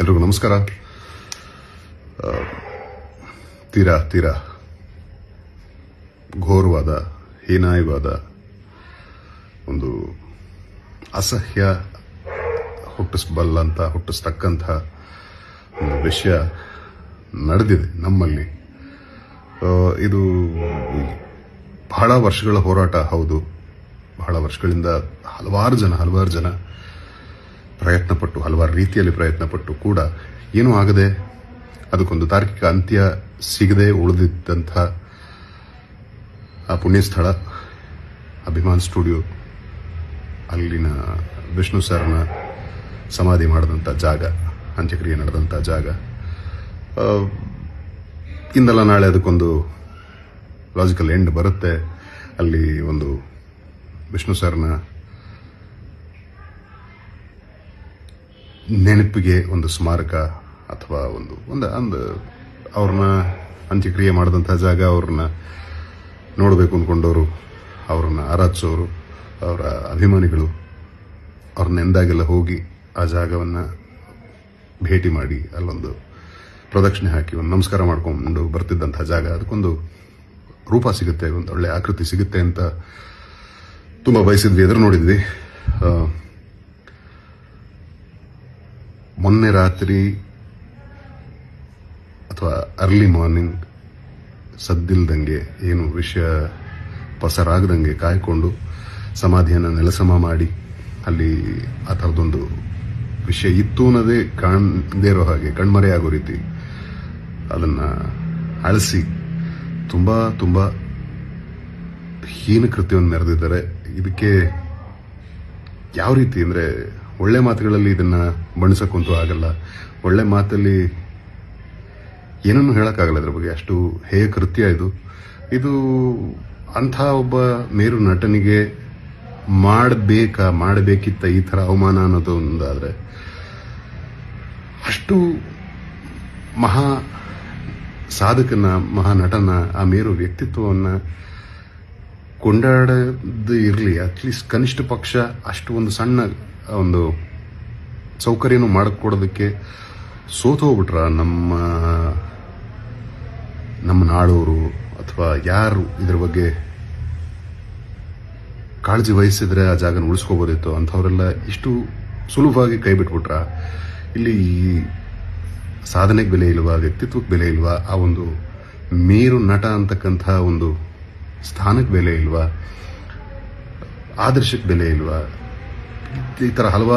ಎಲ್ರಿಗೂ ನಮಸ್ಕಾರ. ತೀರಾ ತೀರಾ ಘೋರವಾದ, ಹೀನಾಯವಾದ ಒಂದು ಅಸಹ್ಯ ಹುಟ್ಟಿಸಬಲ್ಲಂತ ಹುಟ್ಟಿಸ್ತಕ್ಕಂಥ ಒಂದು ವಿಷಯ ನಡೆದಿದೆ ನಮ್ಮಲ್ಲಿ. ಇದು ಬಹಳ ವರ್ಷಗಳ ಹೋರಾಟ, ಹೌದು. ಬಹಳ ವರ್ಷಗಳಿಂದ ಹಲವಾರು ಜನ ಹಲವಾರು ಜನ ಪ್ರಯತ್ನ ಪಟ್ಟು ಹಲವಾರು ರೀತಿಯಲ್ಲಿ ಪ್ರಯತ್ನಪಟ್ಟು ಕೂಡ ಏನೂ ಆಗದೆ ಅದಕ್ಕೊಂದು ತಾರ್ಕಿಕ ಅಂತ್ಯ ಸಿಗದೆ ಉಳಿದಿದ್ದಂಥ ಆ ಪುಣ್ಯಸ್ಥಳ, ಅಭಿಮಾನ್ ಸ್ಟುಡಿಯೋ, ಅಲ್ಲಿನ ವಿಷ್ಣು ಸರ್ನ ಸಮಾಧಿ ಮಾಡಿದಂಥ ಜಾಗ, ಅಂತ್ಯಕ್ರಿಯೆ ನಡೆದಂಥ ಜಾಗ. ಇಂದಲ್ಲ ನಾಳೆ ಅದಕ್ಕೊಂದು ಲಾಜಿಕಲ್ ಎಂಡ್ ಬರುತ್ತೆ. ಅಲ್ಲಿ ಒಂದು ವಿಷ್ಣು ಸರ್ನ ನೆನಪಿಗೆ ಒಂದು ಸ್ಮಾರಕ ಅಥವಾ ಒಂದು ಒಂದು ಒಂದು, ಅವ್ರನ್ನ ಅಂತ್ಯಕ್ರಿಯೆ ಮಾಡಿದಂಥ ಜಾಗ, ಅವ್ರನ್ನ ನೋಡಬೇಕು ಅಂದ್ಕೊಂಡವರು ಅವ್ರನ್ನ ಆರಾಧಿಸೋರು, ಅವರ ಅಭಿಮಾನಿಗಳು, ಅವ್ರನ್ನ ಎಂದಾಗೆಲ್ಲ ಹೋಗಿ ಆ ಜಾಗವನ್ನು ಭೇಟಿ ಮಾಡಿ, ಅಲ್ಲೊಂದು ಪ್ರದಕ್ಷಿಣೆ ಹಾಕಿ, ಒಂದು ನಮಸ್ಕಾರ ಮಾಡ್ಕೊಂಡು ಬರ್ತಿದ್ದಂಥ ಜಾಗ, ಅದಕ್ಕೊಂದು ರೂಪ ಸಿಗುತ್ತೆ, ಒಂದು ಒಳ್ಳೆ ಆಕೃತಿ ಸಿಗುತ್ತೆ ಅಂತ ತುಂಬ ಬಯಸಿದ್ವಿ ಎದುರು ನೋಡಿದ್ವಿ ಆ, ಮೊನ್ನೆ ರಾತ್ರಿ ಅಥವಾ ಅರ್ಲಿ ಮಾರ್ನಿಂಗ್ ಸದ್ದಿಲ್ದಂಗೆ ಏನು ವಿಷಯ ಪಸರಾಗದಂಗೆ ಕಾಯ್ಕೊಂಡು ಸಮಾಧಿಯನ್ನು ನೆಲಸಮ ಮಾಡಿ ಅಲ್ಲಿ ಆ ಥರದೊಂದು ವಿಷಯ ಇತ್ತು ಅನ್ನೋದೇ ಕಾಣದೇ ಇರೋ ಹಾಗೆ ಕಣ್ಮರೆಯಾಗೋ ರೀತಿ ಅದನ್ನು ಅಳಿಸಿ ತುಂಬ ತುಂಬ ಹೀನ ಕೃತ್ಯವನ್ನು ನೆರೆದಿದ್ದಾರೆ ಇದಕ್ಕೆ ಯಾವ ರೀತಿ ಅಂದ್ರೆ ಒಳ್ಳೆ ಮಾತುಗಳಲ್ಲಿ ಇದನ್ನ ಬಣ್ಣಿಸಕ್ಕಂತೂ ಆಗಲ್ಲ. ಒಳ್ಳೆ ಮಾತಲ್ಲಿ ಏನನ್ನು ಹೇಳಕ್ಕಾಗಲ್ಲ ಅದ್ರ ಬಗ್ಗೆ. ಅಷ್ಟು ಹೇಯ ಕೃತ್ಯ ಇದು. ಇದು ಅಂಥ ಒಬ್ಬ ಮೇರು ನಟನಿಗೆ ಮಾಡಬೇಕಾ, ಮಾಡಬೇಕಿತ್ತ ಈ ತರ ಅವಮಾನ ಅನ್ನೋದು ಒಂದಾದ್ರೆ ಅಷ್ಟು ಮಹಾ ಸಾಧಕನ, ಮಹಾ ನಟನ, ಆ ಮೇರು ವ್ಯಕ್ತಿತ್ವವನ್ನ ಕೊಂಡಾಡದು ಇರಲಿ ಅಟ್ಲೀಸ್ಟ್ ಕನಿಷ್ಠ ಪಕ್ಷ ಅಷ್ಟು ಒಂದು ಸಣ್ಣ ಒಂದು ಸೌಕರ್ಯನೂ ಮಾಡಿಕೊಡೋದಕ್ಕೆ ಸೋತು ಹೋಗ್ಬಿಟ್ರ ನಮ್ಮ ನಮ್ಮ ನಾಡೋರು ಅಥವಾ ಯಾರು ಇದ್ರ ಬಗ್ಗೆ ಕಾಳಜಿ ವಹಿಸಿದ್ರೆ ಆ ಜಾಗನ ಉಳಿಸ್ಕೋಬೋದಿತ್ತು. ಅಂಥವರೆಲ್ಲ ಇಷ್ಟು ಸುಲಭವಾಗಿ ಕೈ ಬಿಟ್ಬಿಟ್ರ. ಇಲ್ಲಿ ಸಾಧನೆಗೆ ಬೆಲೆ ಇಲ್ವಾ, ವ್ಯಕ್ತಿತ್ವಕ್ಕೆ ಬೆಲೆ ಇಲ್ವಾ, ಆ ಒಂದು ಮೇರು ನಟ ಅಂತಕ್ಕಂಥ ಒಂದು ಸ್ಥಾನಕ್ಕೆ ಬೆಲೆ ಇಲ್ವಾ, ಆದರ್ಶಕ್ಕೆ ಬೆಲೆ ಇಲ್ವಾ ಈ ತರ ಹಲವಾರು